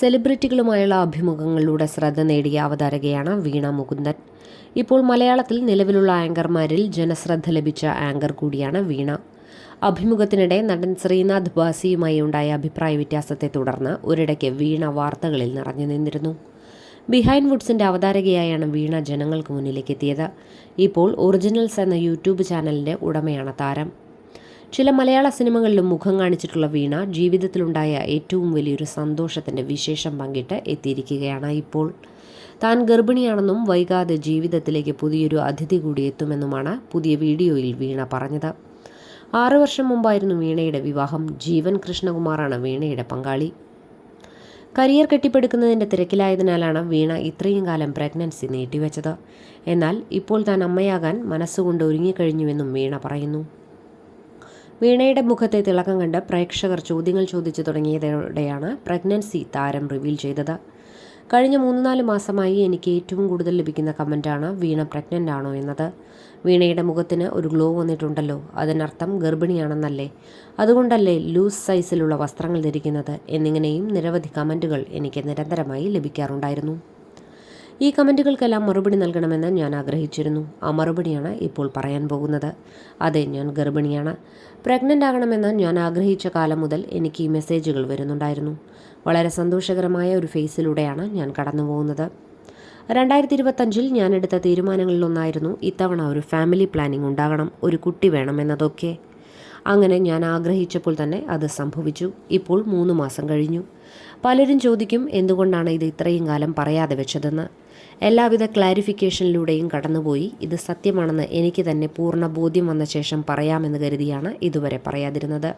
സെലിബ്രിറ്റികളുമായുള്ള അഭിമുഖങ്ങളിലൂടെ ശ്രദ്ധ നേടിയ അവതാരകയാണ് വീണ മുകുന്ദൻ. ഇപ്പോൾ മലയാളത്തിൽ നിലവിലുള്ള ആങ്കർമാരിൽ ജനശ്രദ്ധ ലഭിച്ച ആങ്കർ കൂടിയാണ് വീണ. അഭിമുഖത്തിനിടെ നടൻ ശ്രീനാഥ് ബാസിയുമായി ഉണ്ടായ അഭിപ്രായ വ്യത്യാസത്തെ തുടർന്ന് ഒരിടയ്ക്ക് വീണ വാർത്തകളിൽ നിറഞ്ഞു നിന്നിരുന്നു. ബിഹൈൻഡ് വുഡ്സിന്റെ അവതാരകയായാണ് വീണ ജനങ്ങൾക്ക് മുന്നിലേക്ക് എത്തിയത്. ഇപ്പോൾ ഒറിജിനൽസ് എന്ന യൂട്യൂബ് ചാനലിന്റെ ഉടമയാണ് താരം. ചില മലയാള സിനിമകളിലും മുഖം കാണിച്ചിട്ടുള്ള വീണ ജീവിതത്തിലുണ്ടായ ഏറ്റവും വലിയൊരു സന്തോഷത്തിന്റെ വിശേഷം പങ്കിട്ട് എത്തിയിരിക്കുകയാണ് ഇപ്പോൾ. താൻ ഗർഭിണിയാണെന്നും വൈകാതെ ജീവിതത്തിലേക്ക് പുതിയൊരു അതിഥി കൂടി എത്തുമെന്നുമാണ് പുതിയ വീഡിയോയിൽ വീണ പറഞ്ഞത്. ആറു വർഷം മുമ്പായിരുന്നു വീണയുടെ വിവാഹം. ജീവൻ കൃഷ്ണകുമാറാണ് വീണയുടെ പങ്കാളി. കരിയർ കെട്ടിപ്പടുക്കുന്നതിന്റെ തിരക്കിലായതിനാലാണ് വീണ ഇത്രയും കാലം പ്രഗ്നൻസി നീട്ടിവെച്ചത്. എന്നാൽ ഇപ്പോൾ താൻ അമ്മയാകാൻ മനസ്സുകൊണ്ട് ഒരുങ്ങിക്കഴിഞ്ഞുവെന്നും വീണ പറയുന്നു. വീണയുടെ മുഖത്തെ തിളക്കം കണ്ട് പ്രേക്ഷകർ ചോദ്യങ്ങൾ ചോദിച്ചു തുടങ്ങിയതോടെയാണ് പ്രഗ്നൻസി താരം റിവീൽ ചെയ്തത്. കഴിഞ്ഞ മൂന്ന് നാല് മാസമായി എനിക്ക് ഏറ്റവും കൂടുതൽ ലഭിക്കുന്ന കമന്റാണ് വീണ പ്രഗ്നന്റ് ആണോ എന്നത്. വീണയുടെ മുഖത്തിന് ഒരു ഗ്ലോ വന്നിട്ടുണ്ടല്ലോ. അതിനർത്ഥം ഗർഭിണിയാണെന്നല്ലേ. അതുകൊണ്ടല്ലേ ലൂസ് സൈസിലുള്ള വസ്ത്രങ്ങൾ ധരിക്കുന്നത് എന്നിങ്ങനെയും നിരവധി കമന്റുകൾ എനിക്ക് നിരന്തരമായി ലഭിക്കാറുണ്ടായിരുന്നു. ഈ കമന്റുകൾക്കെല്ലാം മറുപടി നൽകണമെന്ന് ഞാൻ ആഗ്രഹിച്ചിരുന്നു. ആ മറുപടിയാണ് ഇപ്പോൾ പറയാൻ പോകുന്നത്. അതെ ഞാൻ ഗർഭിണിയാണ്. പ്രഗ്നന്റ് ആകണമെന്ന് ഞാൻ ആഗ്രഹിച്ച കാലം മുതൽ എനിക്ക് ഈ മെസ്സേജുകൾ വരുന്നുണ്ടായിരുന്നു. വളരെ സന്തോഷകരമായ ഒരു ഫേസിലൂടെയാണ് ഞാൻ കടന്നു പോകുന്നത് രണ്ടായിരത്തി ഇരുപത്തഞ്ചിൽ ഞാൻ എടുത്ത തീരുമാനങ്ങളിലൊന്നായിരുന്നു ഇത്തവണ ഒരു ഫാമിലി പ്ലാനിംഗ് ഉണ്ടാകണം ഒരു കുട്ടി വേണം എന്നതൊക്കെ. അങ്ങനെ ഞാൻ ആഗ്രഹിച്ചപ്പോൾ തന്നെ അത് സംഭവിച്ചു. ഇപ്പോൾ മൂന്ന് മാസം കഴിഞ്ഞു. പലരും ചോദിക്കും എന്തുകൊണ്ടാണ് ഇത് ഇത്രയും കാലം പറയാതെ വെച്ചതെന്ന്? എല്ലാവിധ ക്ലാരിഫിക്കേഷനിലൂടെയും കടന്നുപോയി. ഇത് സത്യമാണെന്ന് എനിക്ക് തന്നെ പൂർണ ബോധ്യം വന്ന ശേഷം പറയാമെന്ന് കരുതിയാണ് ഇതുവരെ പറയാതിരുന്നത്.